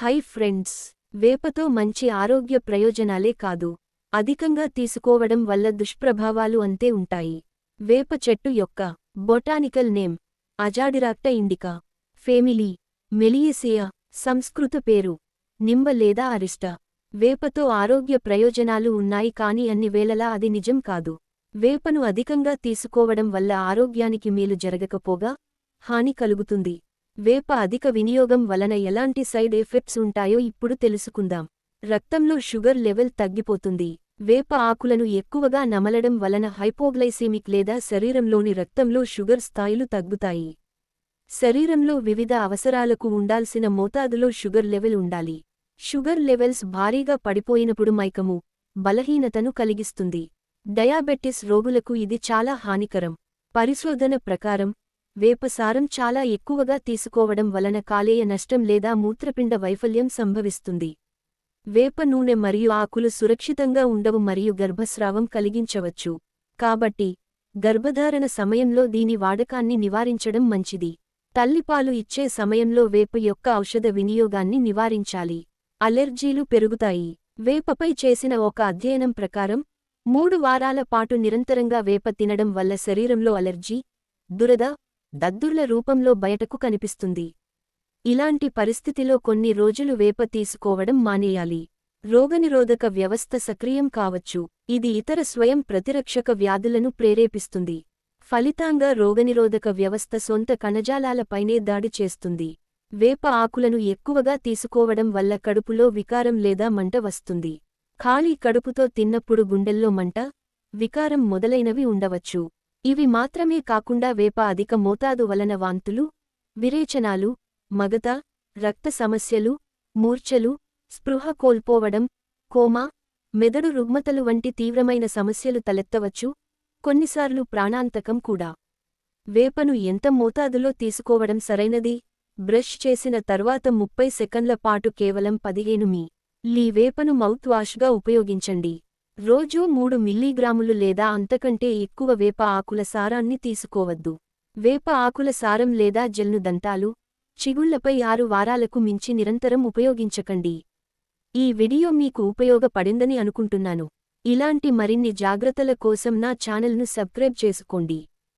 Hi friends వేపతో మంచి ఆరోగ్య ప్రయోజనాలే కాదు. అధికంగా తీసుకోవడం వల్ల దుష్ప్రభావాలు అంతే ఉంటాయి. వేప చెట్టు యొక్క botanical name Azadirachta indica. Family Meliaceae సంస్కృత పేరు. నింబ లేదా అరిష్ట. వేపతో ఆరోగ్య ప్రయోజనాలు ఉన్నాయి కాని అన్ని వేళలా అది నిజం కాదు. వేపను అధికంగా తీసుకోవడం వల్ల ఆరోగ్యానికి మేలు జరగకపోగా హాని కలుగుతుంది. వేప అధిక వినియోగం వలన ఎలాంటి సైడ్ ఎఫెక్ట్స్ ఉంటాయో ఇప్పుడు తెలుసుకుందాం. రక్తంలో షుగర్ లెవెల్ తగ్గిపోతుంది. వేప ఆకులను ఎక్కువగా నమలడం వలన హైపోగ్లైసెమిక్ లేదా శరీరంలోని రక్తంలో షుగర్ స్థాయిలు తగ్గుతాయి. శరీరంలో వివిధ అవసరాలకు ఉండాల్సిన మోతాదులో షుగర్ లెవెల్ ఉండాలి. షుగర్ లెవెల్స్ భారీగా పడిపోయినప్పుడు మైకము బలహీనతను కలిగిస్తుంది. డయాబెటిస్ రోగులకు ఇది చాలా హానికరం. పరిశోధన ప్రకారం వేపసారం చాలా ఎక్కువగా తీసుకోవడం వలన కాలేయ నష్టం లేదా మూత్రపిండ వైఫల్యం సంభవిస్తుంది. వేప నూనె మరియు ఆకులు సురక్షితంగా ఉండవు మరియు గర్భస్రావం కలిగించవచ్చు. కాబట్టి గర్భధారణ సమయంలో దీని వాడకాన్ని నివారించడం మంచిది. తల్లిపాలు ఇచ్చే సమయంలో వేప యొక్క ఔషధ వినియోగాన్ని నివారించాలి. అలెర్జీలు పెరుగుతాయి. వేపపై చేసిన ఒక అధ్యయనం ప్రకారం మూడు వారాల పాటు నిరంతరంగా వేప తినడం వల్ల శరీరంలో అలెర్జీ దురద దద్దుర్ల రూపంలో బయటకు కనిపిస్తుంది. ఇలాంటి పరిస్థితిలో కొన్ని రోజులు వేప తీసుకోవడం మానేయాలి. రోగనిరోధక వ్యవస్థ సక్రియం కావచ్చు. ఇది ఇతర స్వయం ప్రతిరక్షక వ్యాధులను ప్రేరేపిస్తుంది. ఫలితాంగా రోగనిరోధక వ్యవస్థ సొంత కణజాలాలపైనే దాడి చేస్తుంది. వేప ఆకులను ఎక్కువగా తీసుకోవడం వల్ల కడుపులో వికారం లేదా మంట వస్తుంది. ఖాళీ కడుపుతో తిన్నప్పుడు గుండెల్లో మంట వికారం మొదలైనవి ఉండవచ్చు. ఇవి మాత్రమే కాకుండా వేప అధిక మోతాదు వలన వాంతులు విరేచనాలు మగత రక్త సమస్యలు మూర్ఛలు స్పృహ కోల్పోవడం కోమా మెదడు రుగ్మతలు వంటి తీవ్రమైన సమస్యలు తలెత్తవచ్చు కొన్నిసార్లు ప్రాణాంతకం కూడా. వేపను ఎంత మోతాదులో తీసుకోవడం సరైనది? బ్రష్ చేసిన తర్వాత ముప్పై సెకండ్ల పాటు కేవలం పదిహేను మీ లీ వేపను మౌత్ వాష్గా ఉపయోగించండి. రోజూ మూడు మిల్లీగ్రాములు లేదా అంతకంటే ఎక్కువ వేప ఆకుల సారాన్ని తీసుకోవద్దు. వేప ఆకుల సారం లేదా జెల్ను దంతాలు చిగుళ్ళపై ఆరు వారాలకు మించి నిరంతరం ఉపయోగించకండి. ఈ వీడియో మీకు ఉపయోగపడిందని అనుకుంటున్నాను. ఇలాంటి మరిన్ని జాగ్రత్తల కోసం నా ఛానల్ను సబ్స్క్రైబ్ చేసుకోండి.